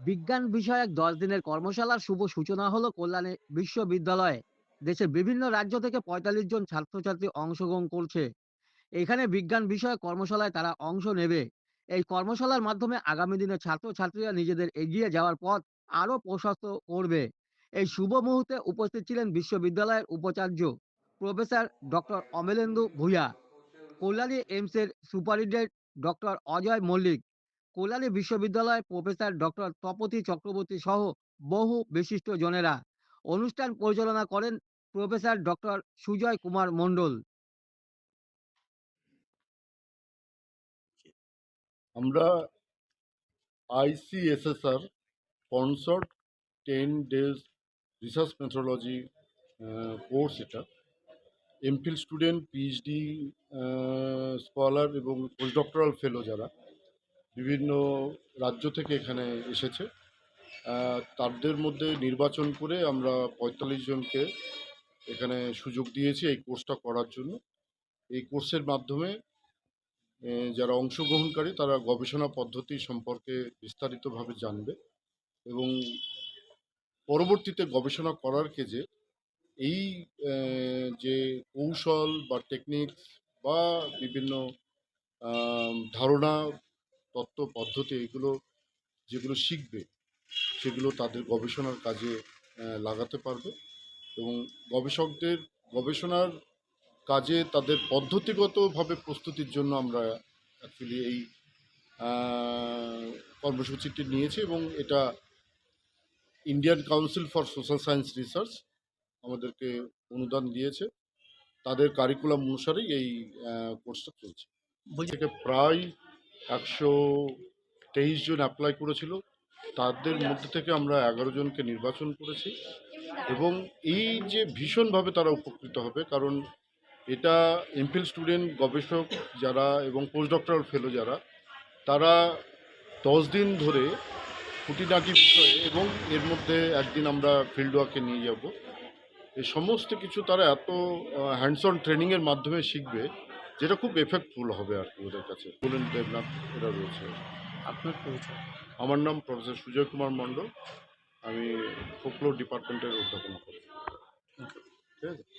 বিজ্ঞান বিষয়ক দশ দিনের কর্মশালার শুভ সূচনা হলো কল্যাণী বিশ্ববিদ্যালয়ে। দেশের বিভিন্ন রাজ্য থেকে পঁয়তাল্লিশ জন ছাত্রছাত্রী অংশগ্রহণ করছে। এখানে বিজ্ঞান বিষয়ক কর্মশালায় তারা অংশ নেবে। এই কর্মশালার মাধ্যমে আগামী দিনে ছাত্রছাত্রীরা নিজেদের এগিয়ে যাওয়ার পথ আরও প্রশস্ত করবে। এই শুভ মুহূর্তে উপস্থিত ছিলেন বিশ্ববিদ্যালয়ের উপাচার্য প্রফেসর ডক্টর অমলেন্দু ভূঁইয়া কল্যাণী এইমসের সুপারিনটেন্ডেন্ট ডক্টর অজয় মল্লিক। কল্যাণী বিশ্ববিদ্যালয়ের প্রফেসর ডক্টর তপতি চক্রবর্তী সহ বহু বিশিষ্ট জনেরা অনুষ্ঠান পরিচালনা করেন প্রফেসর ডক্টর সুজয় কুমার মণ্ডল। আমরা ICSSR sponsored ten days research methodology course এটা। এমফিল স্টুডেন্ট পিএইচডি স্কলার এবং পোস্ট ডক্টরাল ফেলো যারা বিভিন্ন রাজ্য থেকে এখানে এসেছে। তাদের মধ্যে নির্বাচন করে আমরা পঁয়তাল্লিশ জনকে এখানে সুযোগ দিয়েছি এই কোর্সটা করার জন্য। এই কোর্সের মাধ্যমে যারা অংশগ্রহণকারী তারা গবেষণা পদ্ধতি সম্পর্কে বিস্তারিতভাবে জানবে এবং পরবর্তীতে গবেষণা করার ক্ষেত্রে এই যে কৌশল বা টেকনিক্স বা বিভিন্ন ধারণা তত্ত্ব পদ্ধতি এগুলো যেগুলো শিখবে সেগুলো তাদের গবেষণার কাজে লাগাতে পারবে এবং গবেষকদের গবেষণার কাজে তাদের পদ্ধতিগতভাবে প্রস্তুতির জন্য আমরা অ্যাকচুয়ালি এই কর্মসূচিটি নিয়েছি এবং এটা Indian council for social science research আমাদেরকে অনুদান দিয়েছে। তাদের কারিকুলাম অনুসারেই এই কোর্সটা চলছে। থেকে প্রায় একশো তেইশ জন অ্যাপ্লাই করেছিল। তাদের মধ্যে থেকে আমরা এগারো জনকে নির্বাচন করেছি এবং এই যে ভীষণভাবে তারা উপকৃত হবে, কারণ এটা এমফিল স্টুডেন্ট গবেষক যারা এবং পোস্ট ডক্টরাল ফেলো যারা, তারা দশ দিন ধরে খুঁটিনাটি বিষয়ে এবং এর মধ্যে একদিন আমরা ফিল্ড ওয়ার্কে নিয়ে যাব। এই সমস্ত কিছু তারা এত হ্যান্ডস অন ট্রেনিংয়ের মাধ্যমে শিখবে। যেটা খুব এফেক্টফুল হবে আর কি ওদের কাছে। বলেন দেবনাথ এটা রয়েছে। আপনার পরিচয় আমার নাম প্রফেসর সুজয় কুমার মণ্ডল। আমি ফোকলোর ডিপার্টমেন্টের অধ্যাপনা করি। ঠিক আছে?